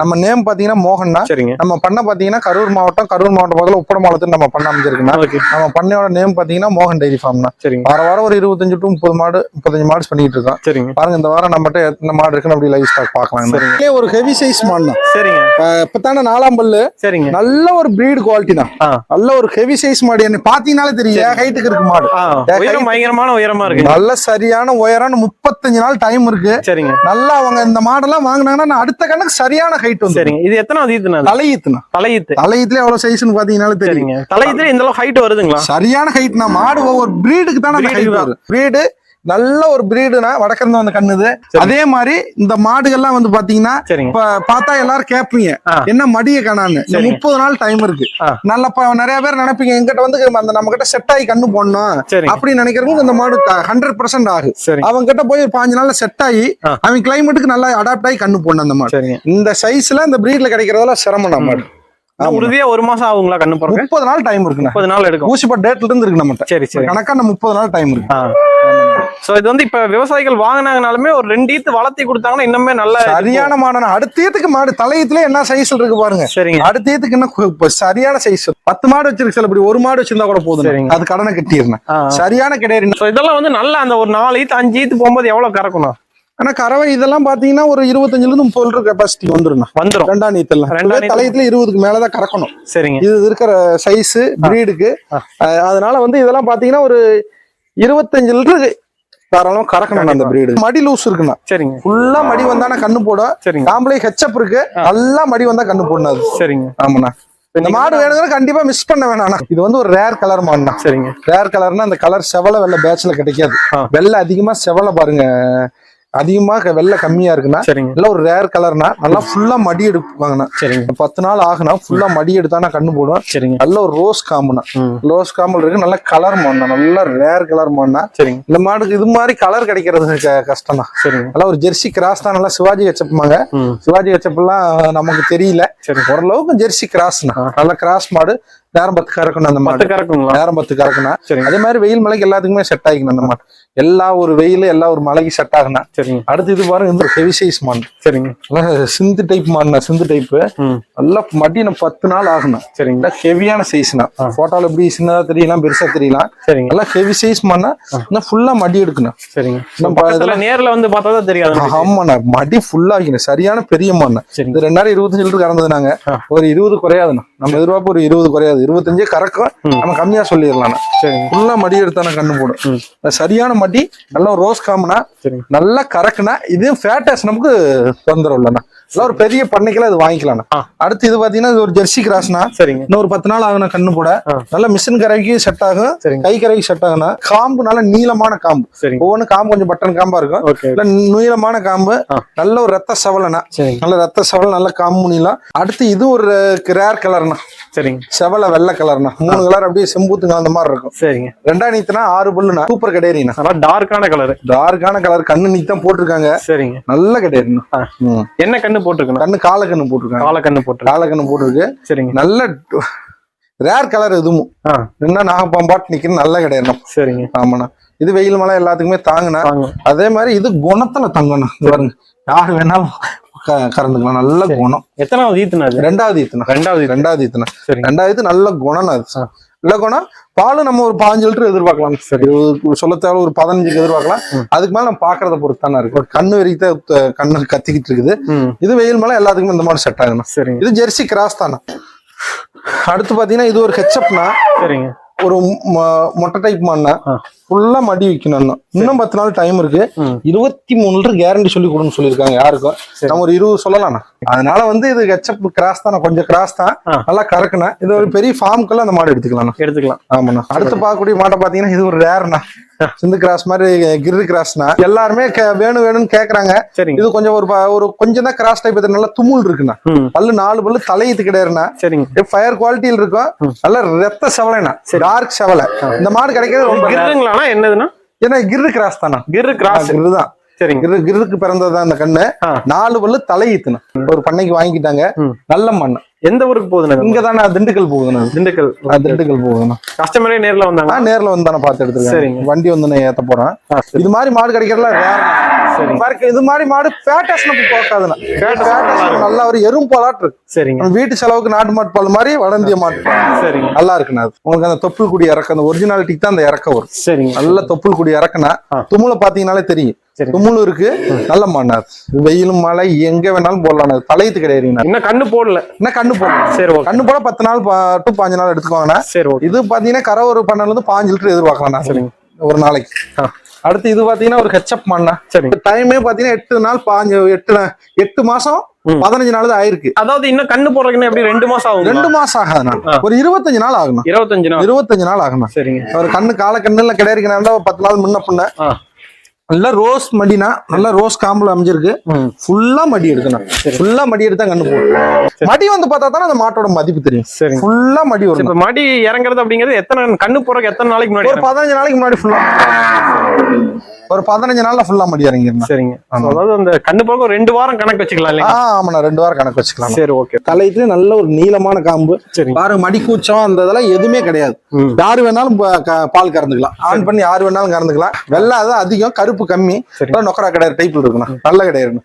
நம்ம நேம் பாத்தீங்கன்னா மோகன்னா சரிங்க. நம்ம பண்ண பாத்தீங்கன்னா கரூர் மாவட்டம் கரூர் மாவட்டம் பக்கத்துல உப்பட மாவட்டத்தில் நம்ம பண்ண அமைஞ்சிருக்குண்ணா ஓகே. நம்ம பண்ணையோட நேம் பாத்தீங்கன்னா மோகன் டைரி ஃபார்ம்னா சரிங்க. வார வாரம் ஒரு இருபத்தஞ்சு டு முப்பது மாடு முப்பத்தஞ்சு மாடு பண்ணிட்டு இருக்கோம் சரிங்க. பாருங்க இந்த வாரம் நம்மகிட்ட எத்தனை மாடு இருக்குன்னு அப்படி லைவ் ஸ்டாக். இதுலயே ஒரு ஹெவி சைஸ் மாடுனா சரிங்க. இப்பதான நாலாம் பல்லு. சரிங்க. நல்ல ஒரு பிரீடு குவாலிட்டி தான். நல்ல ஒரு ஹெவி சைஸ் மாடு. என்ன பாத்தீங்கன்னாலே தெரியும். ஹைட்டுக்கு இருக்கு மாடு? உயரம் பயங்கரமான உயரமா இருக்கு. நல்ல சரியான உயரான முப்பத்தஞ்சு நாள் டைம் இருக்கு. சரிங்க. நல்லா அவங்க இந்த மாடெல்லாம் வாங்குனாங்கன்னா அடுத்த கணக்கு சரியான ஹைட் வந்து சரிங்க. இது எத்தனாவது ஈத்துனா தலையீத்துனா தலையீத்து. தலையீத்துல எவ்வளவு சைஸ்னு பாத்தீங்கன்னாலே தெரியும். சரிங்க. தலையீத்துல இந்த அளவு ஹைட் வருதுங்களா? சரியான ஹைட் நான் மாடு ஒவ்வொரு பிரீடுக்கு தான் ஹைட். வரும். பிரீடு நல்ல ஒரு பிரீடுனா வடக்கிருந்து வந்து கண்ணுது. அதே மாதிரி இந்த மாடுகள்லாம் வந்து பாத்தீங்கன்னா இப்ப பார்த்தா எல்லாரும் கேட்பீங்க. என்ன மடிய காணான்னு. முப்பது நாள் டைம் இருக்கு. நல்ல நிறைய பேர் நினைப்பீங்க எங்கிட்ட வந்து அந்த நம்ம கிட்ட செட் ஆகி கண்ணு போடணும் அப்படின்னு நினைக்கிறவங்க இந்த மாடு ஹண்ட்ரட் பர்சன்ட் சரிங்க. அவங்க கிட்ட போய் ஒரு பாஞ்சு நாள்ல செட் ஆகி. அவன் கிளைமேட்டுக்கு நல்லா அடாப்ட் ஆகி கண்ணு போடணும் அந்த மாடு. இந்த சைஸ்ல இந்த பிரீட்ல கிடைக்கிறதெல்லாம் சிரமம் நம்ம. உறுதியா ஒரு மாசம் ஆகுங்களா கண்ணு போறதுக்கு முப்பது நாள் டைம் இருக்குண்ணா. முப்பது நாள் எடுக்கும். ஊசிப்பட் டேட்ல இருந்து இருக்கு நம்மகிட்ட. சரி சரி. கணக்கா நம்ம முப்பது நாள் டைம் இருக்கு. சோ இது வந்து இப்ப விவசாயிகள் வாங்கினாங்கனாலுமே ஒரு ரெண்டு ஈத்து வளர்த்தி கொடுத்தாங்கன்னா இன்னுமே நல்ல சரியான மாடு அடுத்ததுக்கு மாடு தலையத்துல என்ன சைஸ்ல இருக்கு பாருங்க. சரிங்க. அடுத்ததுக்கு என்ன கு- இப்ப சரியான சைஸ் பத்து மாடு வச்சிருக்கு சில இப்படி ஒரு மாடு வச்சிருந்தா கூட போதும். அது கடனை கட்டிடுறேன் சரியான கிடையாது. சோ இதெல்லாம் வந்து நல்ல அந்த ஒரு நாலு ஈத்து அஞ்சு ஈத்து போகும்போது எவ்வளவு கறக்கணும்? ஆனா கறவை இதெல்லாம் பாத்தீங்கன்னா ஒரு இருபத்தஞ்சுல இருந்து முப்பது லிட்டர் கெப்பாசிட்டி வந்துரும் வந்துரும். ரெண்டாம் நீத்தல் ரெண்டாம். தலையத்துல இருபதுக்கு மேலதான் கறக்கணும். சரிங்க. இது இருக்கிற சைஸ் பிரீடுக்கு. அதனால வந்து இதெல்லாம் பாத்தீங்கன்னா ஒரு இருபத்தஞ்சு லிட்டர் தாராளமா கறக்கணும் அந்த பிரீடு மடி லூஸ் இருக்குண்ணா. சரிங்க. ஃபுல்லா மடி வந்தானா கண்ணு போடும் சரிங்க. காம்பளை ஹெச்சப் இருக்கு. நல்லா மடி வந்தா கண்ணு போடணும் அது. சரிங்க. ஆமாண்ணா. இந்த மாடு வேணுங்கிற கண்டிப்பா மிஸ் பண்ண வேணாண்ணா. இது வந்து ஒரு ரேர் கலர் மாடுண்ணா. சரிங்க. ரேர் கலர்னா அந்த கலர் செவல வெள்ளை பேட்ச்ல கிடைக்காது. வெள்ளை அதிகமா செவல பாருங்க. அதிகமா க- வெள்ளை கம்மியா சரிங்க. இல்ல ஒரு ரேர் கலர்னா நல்லா ஃபுல்லா மடி எடுப்பாங்கண்ணா சரிங்க. பத்து நாள் ஆகுனா ஃபுல்லா மடி எடுத்தானா கண்ணு போடும் சரிங்க. நல்ல ஒரு ரோஸ் காம்புனா ரோஸ் காம்புல இருக்கு நல்ல கலர் மாடுனா நல்ல ரேர் கலர் மாடுனா. சரிங்க. இந்த மாடுக்கு இது மாதிரி கலர் கிடைக்கிறது கஷ்டம் தான் சரிங்க. நல்லா ஒரு ஜெர்சி கிராஸ் தான் நல்லா சிவாஜி வச்சப்பாங்க ம். சிவாஜி வச்சப்பெல்லாம் நமக்கு தெரியல. சரி. ஓரளவுக்கு ஜெர்சி கிராஸ்னா நல்ல கிராஸ் மாடு நேரம் பத்து கறக்கணும் அந்த மாடு. நேரம் பத்து கறக்கணும் அதே மாதிரி வெயில் மலைக்கு எல்லாத்துக்குமே செட் ஆகிக்கணும் அந்த மாடு. எல்லா ஒரு வெயில் எல்லா ஒரு மலைக்கு செட் ஆகணும் சரிங்க. அடுத்து இது பாருங்க இந்த ஹெவி சைஸ் மாடு சரிங்க. சிந்து டைப் மாடுனா சிந்து டைப் நல்லா மடி நம்ம பத்து நாள் ஆகணும் சரிங்க. நல்லா ஹெவியான சைஸ்னா. போட்டோல எப்படி சின்னதா தெரியலாம் பெருசா தெரியலாம் சரிங்க. நல்லா ஹெவி சைஸ் மாடுனா இன்னும் ஃபுல்லா மடி எடுக்கணும். சரிங்க. நம்ம நேர்ல வந்து பார்த்தா தான் தெரியாது ஆமாண்ணா மடி ஃபுல்லா வைக்கணும். சரியான பெரிய சரிங்க. இது ரெண்டாயிரம் இருபத்தஞ்சு லிட்டர் கறந்ததுனாங்க. ஆ. ஒரு இருபது குறையாதுண்ணா. நம்ம எதிர்பார்ப்பு ஒரு இருபது குறையாது. இருபத்தஞ்சே கறக்கும். நம்ம கம்மியா சொல்லிடலாம் சரிங்க. ஃபுல்லா மடி எடுத்தானே கண்ணு போடும். சரியான மடி நல்ல ஒரு ரோஸ் காம்புனா சரிங்க. நல்லா கறக்குனா இதுவும் ஃபேட்டஸ் நமக்கு தொந்தரவு இல்லைண்ணா. ஒரு பெரிய பண்ணைக்கெல்லாம் இது வாங்கிக்கலாம்ண்ணா. அடுத்து இது பாத்தீங்கன்னா இது ஒரு ஜெர்சி கிராஸ்னா சரிங்க. இன்னும் ஒரு பத்து நாள் ஆகணும் கண்ணு போட ஆ. நல்ல மிஷின் கரைக்கு செட் ஆகும். கை கரைக்கு செட் ஆகும்னா காம்பு நல்ல நீளமான காம்பு. ஒவ்வொன்றும் காம்பு கொஞ்சம் பட்டன் காம்பா இருக்கும். நீளமான காம்பு. நல்ல ஒரு ரத்த சவலனா நல்ல ரத்த சவல் நல்ல காம்பு நீளம் அடுத்து இது ஒரு ரேர் கலர்னா சரிங்க. செவல வெள்ளை கலர்னா மூணு கலர் அப்படியே செம்பூத்து கலந்த மாதிரி இருக்கும். சரிங்க. ரெண்டாம் நீத்துனா ஆறு பல்லுனா சூப்பர் கிடையாதுண்ணா நல்லா டார்க்கான கலரு டார்க்கான கலர் கண்ணு நீ தான் போட்டிருக்காங்க. சரிங்க. நல்ல. ம். என்ன கண்ணு போட்டிருக்கணும் கண்ணு கால கண்ணு போட்டிருக்காங்க. கால கண்ணு போட்டிருக்கு. கால கண்ணு போட்டிருக்கு. சரிங்க. நல்ல ரேர் கலர் இதுவும் ஆ. என்ன நாகப்பாம்பாட்டு நிக்கணும் நல்ல கிடையாது சரிங்க. ஆமாண்ணா. இது வெயில் மழை எல்லாத்துக்குமே தாங்குனா அதே மாதிரி இது குணத்துல தங்கணும் பாருங்க. யார் வேணாலும் கறந்துக்கலாம். நல்ல குணம். எத்தனாவது ஈத்துனா ரெண்டாவது ஈத்துனா ரெண்டாவது. ரெண்டாவது ஈத்துனா ரெண்டாவது நல்ல குணம் அது. ஆ. நல்ல குணம் பால் நம்ம ஒரு பாஞ்சு லிட்டர் எதிர்பார்க்கலாம் சரி. சொல்ல தேவை ஒரு பதினஞ்சுக்கு எதிர்பார்க்கலாம். அதுக்கு மேல நம்ம பாக்குறத பொறுத்து தானே இருக்கு. கண்ணு வரைக்கும் தான் கண்ணு கத்திக்கிட்டு இருக்குது. இது வெயில் மேல எல்லாத்துக்குமே இந்த மாதிரி செட் ஆகணும் சரிங்க. இது ஜெர்சி கிராஸ் தானே? அடுத்து பாத்தீங்கன்னா இது ஒரு ஹெச்அப்னா சரிங்க. ஒரு மொட்டை டைப் ஆ. ஃபுல்லா மடி வைக்கணும் இன்னும் பத்து நாள் டைம் இருக்கு. இருபத்தி மூணு லிட்டர் கேரண்டி சொல்லி கொடுன்னு சொல்லியிருக்காங்க யாருக்கும். நம்ம ஒரு இருபது சொல்லலாம்ண்ணா அதனால வந்து இது ஹெச்அப் கிராஸ் தான் கொஞ்சம் கிராஸ் தான். நல்லா கறக்குண்ணா. இது ஒரு பெரிய ஃபார்முக்குள்ள அந்த மாடு எடுத்துக்கலாம் எடுத்துக்கலாம். ஆமாண்ணா. அடுத்து பார்க்கக்கூடிய மாட்டை பாத்தீங்கன்னா இது ஒரு ரேர்ண்ணா சிந்து கிராஸ் மாதிரி கிரு கிராஸ்னா எல்லாருமே வேணும் வேணும்னு கேக்குறாங்க. இது கொஞ்சம் ஒரு ஒரு கொஞ்சம் தான் கிராஸ் டைப் நல்லா தும்முல் இருக்குண்ணா. பல்லு நாலு பல்லு தலையத்து கிடையாதுண்ணா. சரிங்க. ஃபயர் குவாலிட்டியில் இருக்கும். நல்ல ரத்த செவலைண்ணா. டார்க் செவலை. இந்த மாடு கிடைக்கிறது ரொம்ப என்னதுன்னா ஏன்னா கிரு கிராஸ் தானா கிரு கிராஸ். கிரு தான். சரிங்க. கிரு கிருக்கு பிறந்ததுதான் அந்த கண்ணு. நாலு பல்லு தலையீத்துனா ஒரு பண்ணைக்கு வாங்கிட்டாங்க ம். நல்ல மண்ணு. எந்த ஊருக்கு போகுதுண்ணா இங்க தானே திண்டுக்கல் போகுதுண்ணா திண்டுக்கல் திண்டுக்கல் போகுதுண்ணா கஸ்டமரே நேர்ல வந்தாங்க நேர்ல வந்து தானே பார்த்து எடுத்துருக்கேன் சரிங்க. வண்டி வந்து நான் ஏத்த போறேன். இது மாதிரி மாடு கிடைக்கிறதுல சரிங்க. பாருங்க இது மாதிரி மாடு பேட்டஸ் நம்ம போக்காதுண்ணா. Fat பேட்டஸ் நல்லா ஒரு எறும் போலாட்டு இருக்கு. சரிங்க. வீட்டு செலவுக்கு நாட்டு மாட்டு பால் மாதிரி வளர்ந்திய மாட்டு. சரிங்க. நல்லா இருக்குண்ணா அது. உங்களுக்கு அந்த தொப்புள் குடி இறக்க அந்த ஒரிஜினாலிட்டிக்கு தான் அந்த இறக்க வரும். சரிங்க. நல்ல தொப்புள் குடி இறக்குனா. தும்முல பாத்தீங்கன்னாலே தெரியும். தும்முள் இருக்கு. நல்ல மண்ணா வெயிலும் மழை எங்க வேணாலும் போடலாம் தலையத்து கிடையாதுண்ணா இன்னும். கண்ணு போடல. என்ன கண்ணு போடலாம் சரி கண்ணு போட பத்து நாள் டு பாஞ்சு நாள் எடுத்துக்குவாங்கண்ணா சரி இது பாத்தீங்கன்னா கரை ஒரு பண்ணல இருந்து பாஞ்சு லிட்டர் எதிர்பார்க்கலாம் சரிங்க. ஒரு நாளைக்கு. அடுத்து இது பாத்தீங்கன்னா ஒரு ஹெச்அப் மண்ணா சரிங்க டைமே பாத்தீங்கன்னா எட்டு நாள் பாஞ்சு எட்டு எட்டு மாசம். பதினஞ்சு நாள் தான் ஆயிருக்கு. அதாவது இன்னும் கண்ணு போடுறதுக்குன்னு எப்படி ரெண்டு மாசம் ஆகும்? ரெண்டு மாசம் ஆகாதுண்ணா ஆ. ஒரு இருபத்தஞ்சு நாள் ஆகணும். இருபத்தஞ்சு நாள். இருபத்தஞ்சு நாள் ஆகணும். சரிங்க. ஒரு கண்ணு கால கண்ணுல கிடையாது பத்து நாள் முன்ன ஆ. நல்லா ரோஸ் மடினா நல்லா ரோஸ் காம்புல அமைஞ்சிருக்கு. ஃபுல்லா மடி எடுக்கணும். ஃபுல்லா மடி எடுத்தா கண்ணு போடும் மடி வந்து பார்த்தா தானே அந்த மாட்டோட மதிப்பு தெரியும். சரிங்க ஃபுல்லா மடி சரி, வரும் இப்ப மடி இறங்குறது அப்படிங்கிறது எத்தனை கண்ணு போறதுக்கு எத்தனை நாளைக்கு முன்னாடி ஒரு பதினஞ்சு நாளைக்கு முன்னாடி ஃபுல்லா ஒரு பதினஞ்சு நாள்ல ஃபுல்லா மடி இறங்கிருந்தேன் சரிங்க. அதாவது அந்த கண்ணு ஒரு ரெண்டு வாரம் கணக்கு வச்சுக்கலாம் ஆ இல்லைங்க ஆமாண்ணா ரெண்டு வாரம் கணக்கு வச்சுக்கலாம். சரி ஓகே தலைக்கு நல்ல ஒரு நீளமான காம்பு. சரிங்க. பாருங்க மடி கூச்சம் அந்த இதெல்லாம் எதுவுமே கிடையாது. ம். யாரு வேணாலும் பால் கறந்துக்கலாம். ஆன் பண்ணி யாரு வேணாலும் கறந்துக்கலாம். வெள்ளை அது அதிகம் கருப்பு கம்மி. சரி. நொக்கரா கிடையாது டைப்ல இருக்குண்ணா நல்ல கிடையாது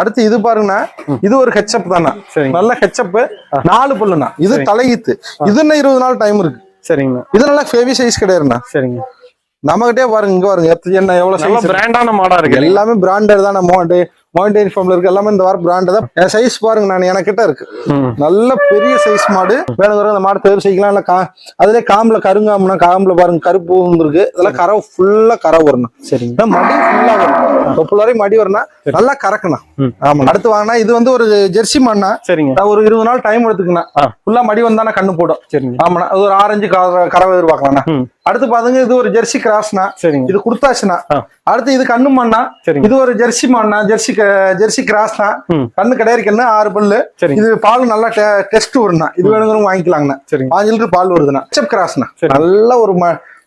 அடுத்து இது பாருங்கண்ணா இது ஒரு ஹெச்அப் தானே நல்ல ஹெச்அப் நாலு பல்லுண்ணா. இது சரி. தலையீத்து. இது இன்னும் இருபது நாள் டைம் இருக்கு. சரிங்கண்ணா. இது நல்லா ஃபேவி சைஸ் கிடையாதுண்ணா. சரிங்க. நம்மகிட்டே பாருங்க இங்க பாருங்க என்ன எவ்வளவு சைஸ் பிராண்டான மாடா இருக்கு. எல்லாமே பிராண்டட் தான் மோண்டே மவுண்டைன் ஃபார்ம்ல இருக்கு எல்லாமே இந்த வாரம் பிராண்ட் தான். என் சைஸ் பாருங்க நான் எனக்கிட்ட இருக்கு. நல்ல பெரிய சைஸ் மாடு வேணுங்கிற அந்த மாடு தேர்வு செய்யலாம் இல்ல கா அதுல காம்புல கருங்காம்புனா காம்புல பாருங்க கருப்பு இருக்கு இதெல்லாம் கரை ஃபுல்லா கரை வரணும். சரிங்க. மடி ஃபுல்லா வரும் தொப்புள் வரை மடி வரணும் நல்லா கறக்கணும். ஆமா. அடுத்து வாங்கினா இது வந்து ஒரு ஜெர்சி மண்ணா? சரிங்க. ஒரு இருபது நாள் டைம் எடுத்துக்கணும். ஃபுல்லா மடி வந்தானா கண்ணு போடும். சரிங்க. ஆமாண்ணா. அது ஒரு ஆரஞ்சு கர- கறவை எதிர்பார்க்கலாம்ண்ணா ம். அடுத்து பாருங்க இது ஒரு ஜெர்சி கிராஸ்னா சரிங்க. இது குடுத்தாச்சுண்ணா ஆ. அடுத்து இது கண்ணு மண்ணா இது ஒரு ஜெர்சி மண்ணா ஜெர்சி ஜெர்சி கிராஸ் தான் ம். கண்ணு கிடையாது ஆறு பல்லு. இது பால் நல்லா டெஸ்ட் வரும்ண்ணா இது வேணுங்கிறவங்க வாங்கிக்கலாங்கண்ணா. சரிங்க. பாஞ்சு லிட்டர் பால் வருதுண்ணா சரி. நல்ல ஒரு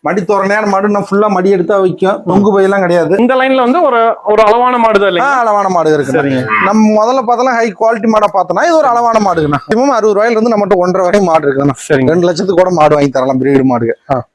மடி தோரணையான மாடு நான் ஃபுல்லா மடி எடுத்தா வைக்கும். தொங்கு பையெல்லாம் கிடையாது. இந்த லைன்ல வந்து ஒரு ஒரு அளவான மாடுதான் ஆ, இல்லைங்க அளவான மாடு இருக்கு. சரிங்க. நம்ம முதல்ல பார்த்தலாம் ஹை குவாலிட்டி மாடா பார்த்தோம்னா இது ஒரு அளவான மாடுங்கண்ணா. மினிமம் அறுபது ரூபாயில இருந்து நம்மகிட்ட ஒன்றரை வரையும் மாடு இருக்குண்ணா சரிங்க. ரெண்டு லட்சத்துக்கு கூட மாடு வாங்கி தரலாம் பிரீடு மாடு.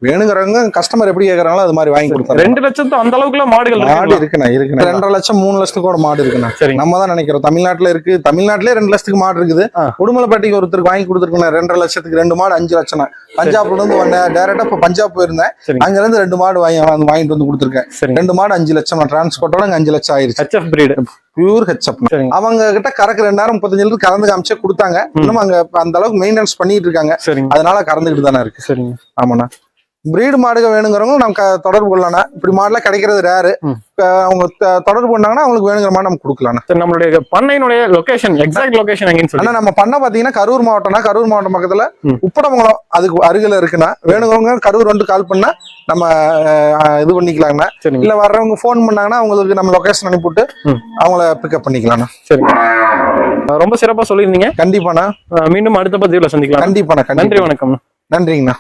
வேணுங்கிறவங்க கஸ்டமர் எப்படி கேக்குறாங்களோ அது மாதிரி வாங்கி கொடுத்தாங்க ரெண்டு லட்சத்து அந்த அளவுக்குள்ள மாடுகள் மாடு? இருக்குண்ணா இருக்குண்ணா. ரெண்டரை லட்சம் மூணு லட்சத்துக்கு கூட மாடு இருக்குண்ணா. சரிங்க. நம்ம தான் நினைக்கிறோம். தமிழ்நாட்டுல இருக்கு. தமிழ்நாட்டிலே ரெண்டு லட்சத்துக்கு மாடு இருக்குது. உடுமலைப்பேட்டைக்கு ஒருத்தருக்கு வாங்கி கொடுத்துருக்கேன் ரெண்டரை லட்சத்துக்கு ரெண்டு மாடு அஞ்சு லட்சம் பஞ்சாப்ல இருந்து டேரக்டா இப்ப பஞ்சாப் போயிருந்தேன். அங்க இருந்து ரெண்டு மாடு வாங்கி வந்து வாங்கிட்டு வந்து கொடுத்துருக்கேன். ரெண்டு மாடு அஞ்சு லட்சம் டிரான்ஸ்போர்ட்டோட அஞ்சு லட்சம் ஆயிருச்சு. பியூர் ஹெச்அப் அவங்க கிட்ட கறக்கு ரெண்டாயிரம் முப்பத்தஞ்சு லிட்டர் கறந்து காமிச்சே கொடுத்தாங்க. இன்னும் அங்க அந்த அளவுக்கு மெயின்டெனன்ஸ் பண்ணிட்டு இருக்காங்க. அதனால கறந்துக்கிட்டு தானே இருக்கு. சரிங்க. ஆமாண்ணா. பிரீடு மாடுக வேணுங்கிறவங்க நம்ம தொடர்பு கொள்ளலாம்ண்ணா. இப்படி மாடுலாம் கிடைக்கிறது ரேரு. அவங்க தொடர்பு பண்ணாங்கன்னா அவங்களுக்கு வேணுங்கிற மாதிரி நம்ம கொடுக்கலாம்ண்ணா. சரி நம்மளுடைய பண்ணையினுடைய லொகேஷன் எக்ஸாக்ட் லொகேஷன் எங்கன்னு சொல்லி. ஆனா நம்ம பண்ண பாத்தீங்கன்னா கரூர் மாவட்டம்னா கரூர் மாவட்டம் பக்கத்துல. உப்படமங்கலம் அதுக்கு அருகில இருக்குண்ணா. வேணுங்கிறவங்க கரூர் வந்து கால் பண்ணா நம்ம இது பண்ணிக்கலாங்கண்ணா. இல்ல வர்றவங்க ஃபோன் பண்ணாங்கன்னா அவங்களுக்கு நம்ம லொகேஷன் அனுப்பிவிட்டு. அவங்கள பிக்கப் பண்ணிக்கலாம்ண்ணா. அஹ் ரொம்ப சிறப்பா சொல்லியிருந்தீங்க. கண்டிப்பாண்ணா. மீண்டும் அடுத்த பதிவுல சந்திக்கலாம். கண்டிப்பாண்ணா நன்றி வணக்கம். நன்றிங்கண்ணா.